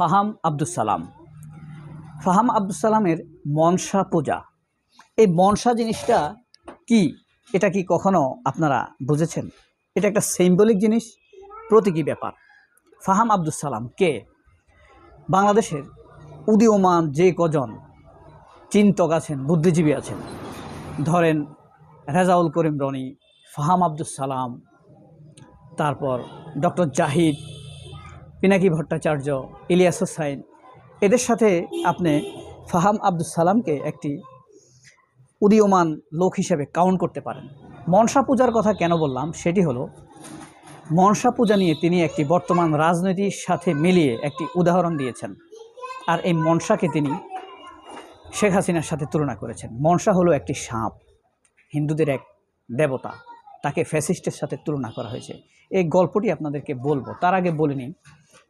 ফাহাম আব্দুস সালাম ফাহাম আব্দুস সালামের মনসা পূজা। এই মনসা জিনিসটা কি? এটা কি কখনো আপনারা বুঝেছেন? এটা একটা সিম্বলিক জিনিস, প্রতীকী ব্যাপার। ফাহাম আব্দুস সালাম কে? বাংলাদেশের উদীয়মান যে কজন চিন্তক আছেন, বুদ্ধিজীবী আছেন, ধরেন রেজাউল করিম রনি, ফাহাম আব্দুস সালাম তারপর ডক্টর জাহিদ পিনাকি ভট্টাচার্য, ইলিয়াস হোসাইন। এদের সাথে আপনি ফাহাম আব্দুল সালামকে একটি উদীয়মান লোক হিসেবে কাউন্ট করতে পারেন। মনসা পূজার কথা কেন বললাম? সেটি হলো, মনসা পূজা নিয়ে তিনি একটি বর্তমান রাজনীতির সাথে মিলিয়ে একটি উদাহরণ দিয়েছেন। আর এই মনসাকে তিনি শেখ হাসিনার সাথে তুলনা করেছেন। মনসা হলো একটি সাপ, হিন্দুদের এক দেবতা। তাকে ফ্যাসিস্টের সাথে তুলনা করা হয়েছে। এই গল্পটি আপনাদেরকে বলব। তার আগে বলে নিন,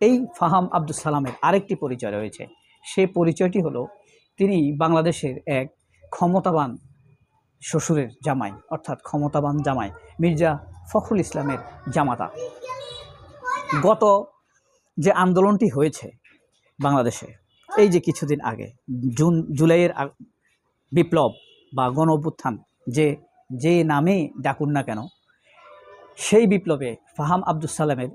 এই ফাহাম আব্দুল সালামের আরেকটি পরিচয় রয়েছে। সে পরিচয়টি হলো, তিনি বাংলাদেশের এক ক্ষমতাবান শ্বশুরের জামাই, অর্থাৎ ক্ষমতাবান জামাই, মির্জা ফখরুল ইসলামের জামাতা। গত যে আন্দোলনটি হয়েছে বাংলাদেশে, এই যে কিছুদিন আগে, জুন, জুলাইয়ের বিপ্লব বা গণ অভ্যুত্থান যে যে নামে ডাকুন না কেন, সেই বিপ্লবে ফাহাম আব্দুল সালামের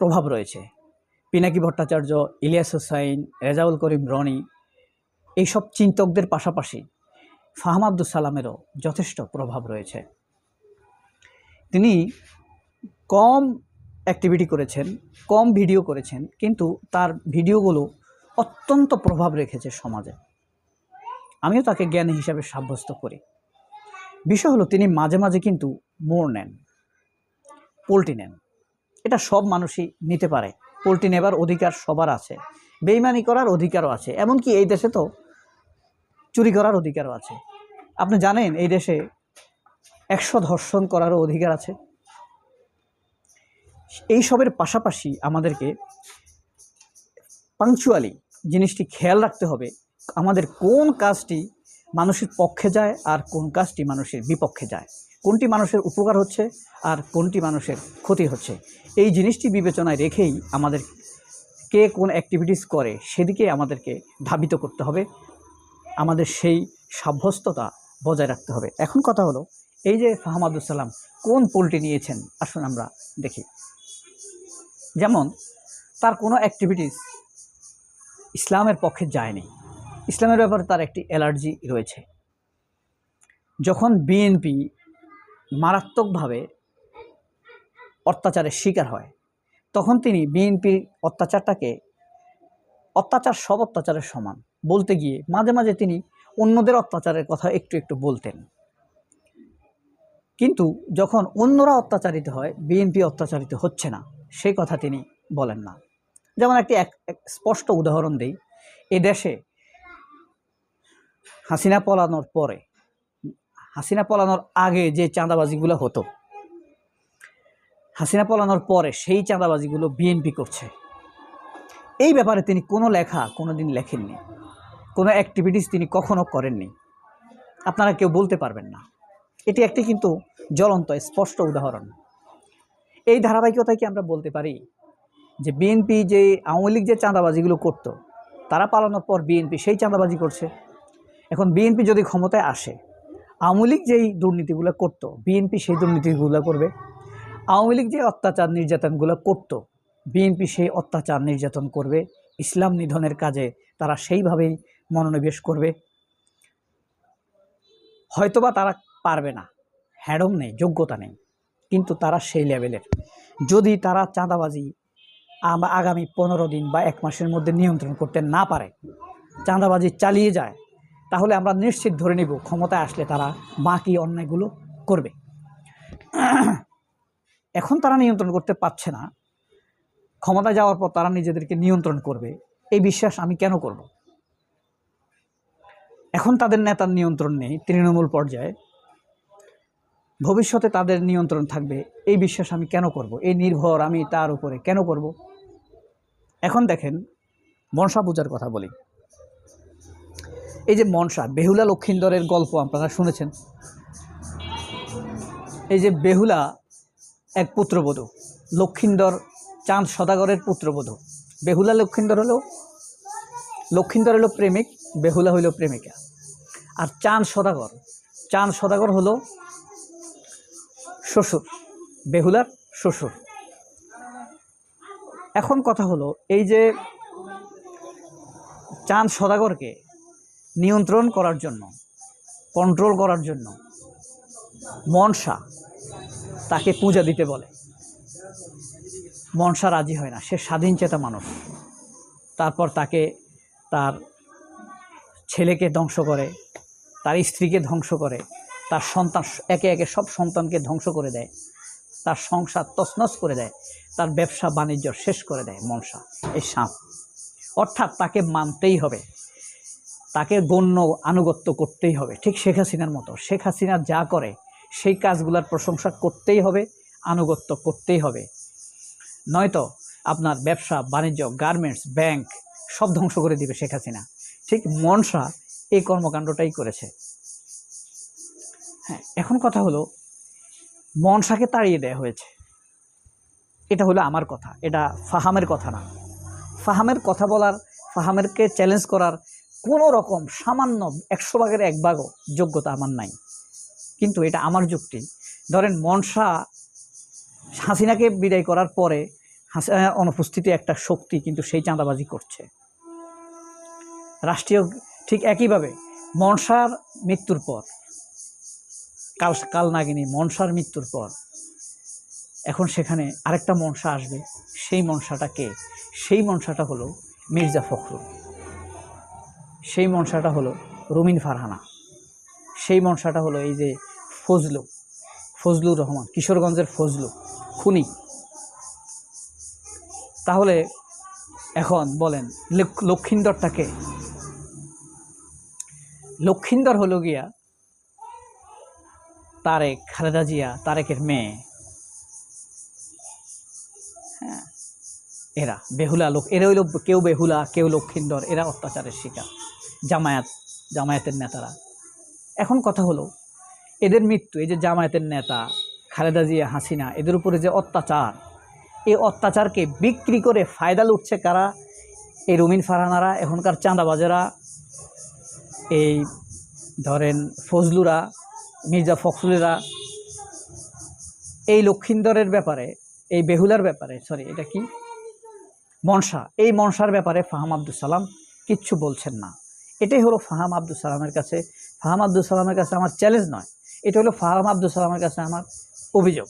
প্রভাব রয়েছে। পিনাকি ভট্টাচার্য, ইলিয়াস হোসাইন, রেজাউল করিম রনি, এইসব চিন্তকদের পাশাপাশি ফাহাম আব্দুল সালামেরও যথেষ্ট প্রভাব রয়েছে। তিনি কম অ্যাক্টিভিটি করেছেন, কম ভিডিও করেছেন, কিন্তু তার ভিডিওগুলো অত্যন্ত প্রভাব রেখেছে সমাজে। আমিও তাকে জ্ঞানী হিসাবে সাব্যস্ত করি। বিষয় হলো, তিনি মাঝে মাঝে কিন্তু মোড় নেন পোলট্রি নেন। এটা সব মানুষই নিতে পারে। পোলট্রি নেবার অধিকার সবার আছে, বেইমানি করার অধিকারও আছে। এমনকি এই দেশে তো চুরি করার অধিকারও আছে। আপনি জানেন, এই দেশে একশো ধর্ষণ করারও অধিকার আছে। এই সবের পাশাপাশি আমাদেরকে পাংচুয়ালি জিনিসটি খেয়াল রাখতে হবে। আমাদের কোন কাজটি মানুষের পক্ষে যায় আর কোন কাজটি মানুষের বিপক্ষে যায়? কোনটি মানুষের উপকার হচ্ছে আর কোনটি মানুষের ক্ষতি হচ্ছে? এই জিনিসটি বিবেচনায় রেখেই আমাদের কে কোন অ্যাক্টিভিটিস করে সেদিকে আমাদেরকে ধাবিত করতে হবে। আমাদের সেই সাব্যস্ততা বজায় রাখতে হবে। এখন কথা হলো, এই যে ফাহমাদুল সালাম কোন পোলটি নিয়েছেন? আসুন আমরা দেখি। যেমন, তার কোনো অ্যাক্টিভিটিস ইসলামের পক্ষে যায়নি। ইসলামের ব্যাপারে তার একটি অ্যালার্জি রয়েছে। যখন বিএনপি মারাত্মকভাবে অত্যাচারের শিকার হয়, তখন তিনি বিএনপির অত্যাচারটাকে, অত্যাচার সব অত্যাচারের সমান বলতে গিয়ে মাঝে মাঝে তিনি অন্যদের অত্যাচারের কথা একটু একটু বলতেন। কিন্তু যখন অন্যরা অত্যাচারিত হয়, বিএনপি অত্যাচারিত হচ্ছে না, সেই কথা তিনি বলেন না। যেমন একটি এক স্পষ্ট উদাহরণ দেই। এ দেশে হাসিনা পলানোর পরে, হাসিনা পলানোর আগে যে চাঁদাবাজিগুলো হতো, হাসিনা পলানোর পরে সেই চাঁদাবাজিগুলো বিএনপি করছে। এই ব্যাপারে তিনি কোনো লেখা কোনো দিন লেখেননি। কোনো অ্যাক্টিভিটিস তিনি কখনো করেননি। আপনারা কেউ বলতে পারবেন না। এটি একটি কিন্তু জ্বলন্ত, স্পষ্ট উদাহরণ। এই ধারাবাহিকতায় কি আমরা বলতে পারি যে বিএনপি যে আওয়ামী লীগ যে চাঁদাবাজিগুলো করতো, তারা পালানোর পর বিএনপি সেই চাঁদাবাজি করছে? এখন বিএনপি যদি ক্ষমতায় আসে, আওয়ামী লীগ যেই দুর্নীতিগুলো করতো বিএনপি সেই দুর্নীতিগুলো করবে। আওয়ামী লীগ যে অত্যাচার নির্যাতনগুলো করতো বিএনপি সেই অত্যাচার নির্যাতন করবে। ইসলাম নিধনের কাজে তারা সেইভাবেই মনোনিবেশ করবে। হয়তোবা তারা পারবে না হ্যাডম নেই, যোগ্যতা নেই, কিন্তু তারা সেই লেভেলের। যদি তারা চাঁদাবাজি আগামী পনেরো দিন বা এক মাসের মধ্যে নিয়ন্ত্রণ করতে না পারে, চাঁদাবাজি চালিয়ে যায় তাহলে আমরা নিশ্চিত ধরে নিব ক্ষমতায় আসলে তারা বাকি অন্যায়গুলো করবে। এখন তারা নিয়ন্ত্রণ করতে পারছে না। ক্ষমতায় যাওয়ার পর তারা নিজেদেরকে নিয়ন্ত্রণ করবে। এই বিশ্বাস আমি কেন করব? এখন তাদের নেতার নিয়ন্ত্রণ নেই তৃণমূল পর্যায়ে। ভবিষ্যতে তাদের নিয়ন্ত্রণ থাকবে। এই বিশ্বাস আমি কেন করব? এই নির্ভর আমি তার উপরে কেন করব? এখন দেখেন মনসা পূজার কথা বলি। এই যে মনসা, বেহুলা লক্ষিন্দরের গল্প আপনারা শুনেছেন। এই যে বেহুলা এক পুত্রবধূ, লক্ষিন্দর চাঁদ সদাগরের পুত্রবধূ। বেহুলা লক্ষিন্দর হলো লক্ষিন্দর হলো প্রেমিক, বেহুলা হইল প্রেমিকা। আর চাঁদ সদাগর চাঁদ সদাগর হলো শ্বশুর, বেহুলার শ্বশুর। এখন কথা হলো, এই যে চাঁদ সদাগরকে নিয়ন্ত্রণ করার জন্য কন্ট্রোল করার জন্য মনসা তাকে পূজা দিতে বলে। মনসা রাজি হয় না, সে স্বাধীন চেতা মানুষ। তারপর তাকে তার ছেলেকে ধ্বংস করে, তার স্ত্রীকে ধ্বংস করে, তার সন্তান, একে একে সব সন্তানকে ধ্বংস করে দেয়, তার সংসার তছনছ করে দেয়, তার ব্যবসা বাণিজ্য শেষ করে দেয় মনসা, এই সাপ। অর্থাৎ তাকে মানতেই হবে। তাকে গণ্য আনুগত্য করতেই হবে। ঠিক শেখ হাসিনার মতো। শেখ হাসিনা যা করে, সেই কাজগুলোর প্রশংসা করতেই হবে, আনুগত্য করতেই হবে। নয়তো আপনার ব্যবসা, বাণিজ্য, গার্মেন্টস, ব্যাংক সব ধ্বংস করে দিবে শেখ হাসিনা। ঠিক মনসা এই কর্মকাণ্ডটাই করেছে। হ্যাঁ এখন কথা হলো, মনসাকে তাড়িয়ে দেওয়া হয়েছে। এটা হলো আমার কথা। এটা ফাহামের কথা না। ফাহামের কথা বলার, ফাহামেরকে চ্যালেঞ্জ করার কোনো রকম সামান্য একশো ভাগের এক ভাগও যোগ্যতা আমার নাই। কিন্তু এটা আমার যুক্তি। ধরেন মনসা হাসিনাকে বিদায় করার পরে হাসিনার অনুপস্থিতি একটা শক্তি কিন্তু সেই চাঁদাবাজি করছে। রাষ্ট্রীয় ঠিক একইভাবে মনসার মৃত্যুর পর, কাল কাল নাগিনী মনসার মৃত্যুর পর, এখন সেখানে আরেকটা মনসা আসবে। সেই মনসাটা কে? সেই মনসাটা হলো মির্জা ফখরুল। সেই মনসাটা হলো রুমিন ফারহানা। সেই মনসাটা হলো এই যে ফজলু ফজলুর রহমান, কিশোরগঞ্জের ফজলু, খুনি। তাহলে এখন বলেন লক্ষ- লক্ষিন্দরটাকে লক্ষিন্দর হলো গিয়া তারেক, খালেদা জিয়া, তারেকের মেয়ে। হ্যাঁ এরা, বেহুলা লোক। এরা হইল কেউ বেহুলা, কেউ লক্ষিন্দর, এরা অত্যাচারের শিকার, জামায়াত, জামায়াতের নেতারা। এখন কথা হলো, এদের মৃত্যু, এই যে জামায়াতের নেতা, খালেদা জিয়া, হাসিনা, এদের উপরে যে অত্যাচার, এই অত্যাচারকে বিক্রি করে ফায়দা লুটছে কারা? এই রুমিন ফারহানারা, এখনকার চাঁদাবাজেরা, এই ধরেন ফজলুরা, মির্জা ফখরুলেরা, এই লক্ষিন্দরের ব্যাপারে, এই বেহুলার ব্যাপারে সরি এটা কি? মনসা, এই মনসার ব্যাপারে ফাহাম আব্দুল সালাম কিচ্ছু বলছেন না। এটাই হলো ফাহাম আব্দুল সালামের কাছে, ফাহাম আব্দুল সালামের কাছে আমার চ্যালেঞ্জ নয়, এটা হলো ফাহাম আব্দুল সালামের কাছে আমার অভিযোগ।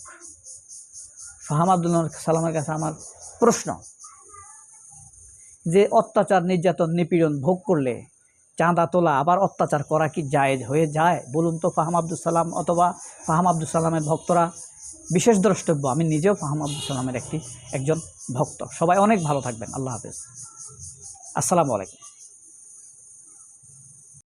ফাহাম আব্দুল সালামের কাছে আমার প্রশ্ন, যে অত্যাচার, নির্যাতন, নিপীড়ন ভোগ করলে চাঁদা তোলা আবার অত্যাচার করা কি জায়েজ হয়ে যায়? বলুন তো ফাহাম আব্দুল সালাম অথবা ফাহাম আব্দুল সালামের ভক্তরা। বিশেষ দ্রষ্টব্য, আমি নিজেও ফাহাম আব্দুল সালামের একটি, একজন ভক্ত। সবাই অনেক ভালো থাকবেন। আল্লাহ হাফেজ। আসসালামু আলাইকুম।